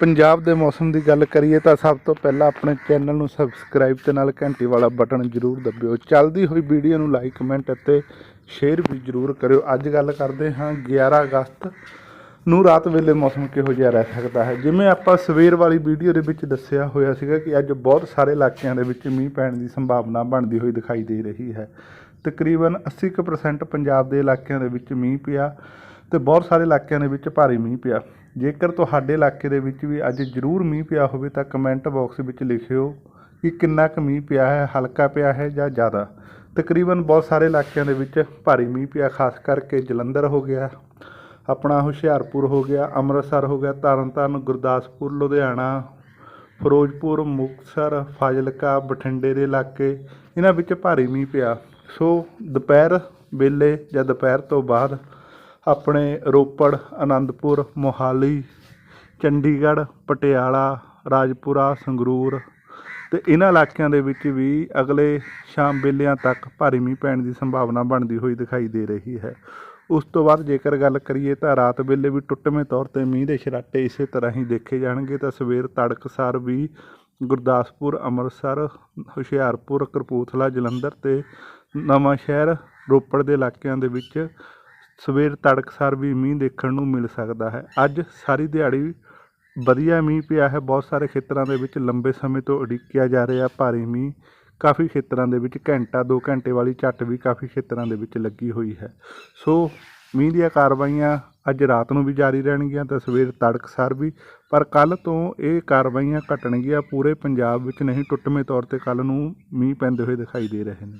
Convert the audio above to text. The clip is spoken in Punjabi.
ਪੰਜਾਬ ਦੇ ਮੌਸਮ ਦੀ ਗੱਲ ਕਰੀਏ ਤਾਂ ਸਭ ਤੋਂ ਪਹਿਲਾਂ ਆਪਣੇ ਚੈਨਲ ਨੂੰ ਸਬਸਕ੍ਰਾਈਬ ਤੇ ਨਾਲ ਘੰਟੀ ਵਾਲਾ ਬਟਨ ਜ਼ਰੂਰ ਦਬਿਓ। ਚੱਲਦੀ ਹੋਈ ਵੀਡੀਓ ਨੂੰ ਲਾਈਕ, ਕਮੈਂਟ ਅਤੇ ਸ਼ੇਅਰ ਵੀ ਜ਼ਰੂਰ ਕਰਿਓ। ਅੱਜ ਗੱਲ ਕਰਦੇ ਹਾਂ 11 ਅਗਸਤ ਨੂੰ ਰਾਤ ਵੇਲੇ ਮੌਸਮ ਕਿਹੋ ਜਿਹਾ ਰਹਿ ਸਕਦਾ ਹੈ? ਜਿਵੇਂ ਆਪਾਂ ਸਵੇਰ ਵਾਲੀ ਵੀਡੀਓ ਦੇ ਵਿੱਚ ਦੱਸਿਆ ਹੋਇਆ ਸੀਗਾ ਕਿ ਅੱਜ ਬਹੁਤ ਸਾਰੇ ਇਲਾਕਿਆਂ ਦੇ ਵਿੱਚ ਮੀਂਹ ਪੈਣ ਦੀ ਸੰਭਾਵਨਾ ਬਣਦੀ ਹੋਈ ਦਿਖਾਈ ਦੇ ਰਹੀ ਹੈ। ਤਕਰੀਬਨ 80% ਪੰਜਾਬ ਦੇ ਇਲਾਕਿਆਂ ਦੇ ਵਿੱਚ ਮੀਂਹ ਪਿਆ ਤੇ ਬਹੁਤ ਸਾਰੇ ਇਲਾਕਿਆਂ ਦੇ ਵਿੱਚ ਭਾਰੀ ਮੀਂਹ ਪਿਆ। ਜੇਕਰ ਤੁਹਾਡੇ ਇਲਾਕੇ ਦੇ ਵਿੱਚ ਵੀ ਅੱਜ ਜ਼ਰੂਰ ਮੀਂਹ ਪਿਆ ਹੋਵੇ ਤਾਂ ਕਮੈਂਟ ਬਾਕਸ ਵਿੱਚ ਲਿਖਿਓ ਕਿ ਕਿੰਨਾ ਕੁ ਮੀਂਹ ਪਿਆ ਹੈ, ਹਲਕਾ ਪਿਆ ਹੈ ਜਾਂ ਜ਼ਿਆਦਾ। ਤਕਰੀਬਨ ਬਹੁਤ ਸਾਰੇ ਇਲਾਕਿਆਂ ਦੇ ਵਿੱਚ ਭਾਰੀ ਮੀਂਹ ਪਿਆ, ਖਾਸ ਕਰਕੇ ਜਲੰਧਰ ਹੋ ਗਿਆ, ਆਪਣਾ ਹੁਸ਼ਿਆਰਪੁਰ ਹੋ ਗਿਆ, ਅੰਮ੍ਰਿਤਸਰ ਹੋ ਗਿਆ, ਤਰਨਤਾਰਨ, ਗੁਰਦਾਸਪੁਰ, ਲੁਧਿਆਣਾ, ਫਿਰੋਜ਼ਪੁਰ, ਮੁਕਤਸਰ, ਫਾਜ਼ਿਲਕਾ, ਬਠਿੰਡੇ ਦੇ ਇਲਾਕੇ, ਇਹਨਾਂ ਵਿੱਚ ਭਾਰੀ ਮੀਂਹ ਪਿਆ। ਸੋ ਦੁਪਹਿਰ ਵੇਲੇ ਜਾਂ ਦੁਪਹਿਰ ਤੋਂ ਬਾਅਦ ਆਪਣੇ ਰੋਪੜ, ਅਨੰਦਪੁਰ, ਮੋਹਾਲੀ, ਚੰਡੀਗੜ੍ਹ, ਪਟਿਆਲਾ, ਰਾਜਪੁਰਾ, ਸੰਗਰੂਰ ਅਤੇ ਇਹਨਾਂ ਇਲਾਕਿਆਂ ਦੇ ਵਿੱਚ ਵੀ ਅਗਲੇ ਸ਼ਾਮ ਵੇਲਿਆਂ ਤੱਕ ਭਾਰੀ ਮੀਂਹ ਪੈਣ ਦੀ ਸੰਭਾਵਨਾ ਬਣਦੀ ਹੋਈ ਦਿਖਾਈ ਦੇ ਰਹੀ ਹੈ। ਉਸ ਤੋਂ ਬਾਅਦ ਜੇਕਰ ਗੱਲ ਕਰੀਏ ਤਾਂ ਰਾਤ ਵੇਲੇ ਵੀ ਟੁੱਟਵੇਂ ਤੌਰ ਤੇ ਮੀਂਹ ਦੇ ਛਰਾਟੇ ਇਸੇ ਤਰ੍ਹਾਂ ਹੀ ਦੇਖੇ ਜਾਣਗੇ ਤਾਂ ਸਵੇਰ ਤੜਕਸਾਰ ਵੀ ਗੁਰਦਾਸਪੁਰ, ਅੰਮ੍ਰਿਤਸਰ, ਹੁਸ਼ਿਆਰਪੁਰ, ਕਪੂਰਥਲਾ, ਜਲੰਧਰ ਤੇ ਨਵਾਂ ਸ਼ਹਿਰ ਰੋਪੜ ਦੇ ਇਲਾਕਿਆਂ ਦੇ ਵਿੱਚ ਸਵੇਰ ਤੜਕਸਾਰ ਵੀ ਮੀਂਹ ਦੇਖਣ ਨੂੰ ਮਿਲ ਸਕਦਾ ਹੈ। ਅੱਜ ਸਾਰੀ ਦਿਹਾੜੀ ਵਧੀਆ ਮੀਂਹ ਪਿਆ ਹੈ। ਬਹੁਤ ਸਾਰੇ ਖੇਤਰਾਂ ਦੇ ਵਿੱਚ ਲੰਬੇ ਸਮੇਂ ਤੋਂ ਉਡੀਕਿਆ ਜਾ ਰਿਹਾ ਭਾਰੀ ਮੀਂਹ। ਕਾਫੀ ਖੇਤਰਾਂ ਦੇ ਵਿੱਚ ਘੰਟਾ 2 ਘੰਟੇ ਵਾਲੀ ਝੱਟ ਵੀ ਕਾਫੀ ਖੇਤਰਾਂ ਦੇ ਵਿੱਚ ਲੱਗੀ ਹੋਈ ਹੈ। ਸੋ ਮੀਂਹ ਦੀਆਂ ਕਾਰਵਾਈਆਂ ਅੱਜ ਰਾਤ ਨੂੰ ਵੀ ਜਾਰੀ ਰਹਿਣਗੀਆਂ ਤਾਂ ਸਵੇਰ ਤੜਕਸਾਰ ਵੀ, ਪਰ ਕੱਲ ਤੋਂ ਇਹ ਕਾਰਵਾਈਆਂ ਘਟਣਗੀਆਂ। ਪੂਰੇ ਪੰਜਾਬ ਵਿੱਚ ਨਹੀਂ, ਟੁੱਟਵੇਂ ਤੌਰ ਤੇ ਕੱਲ ਨੂੰ ਮੀਂਹ ਪੈਂਦੇ ਹੋਏ ਦਿਖਾਈ ਦੇ ਰਹੇ ਨੇ।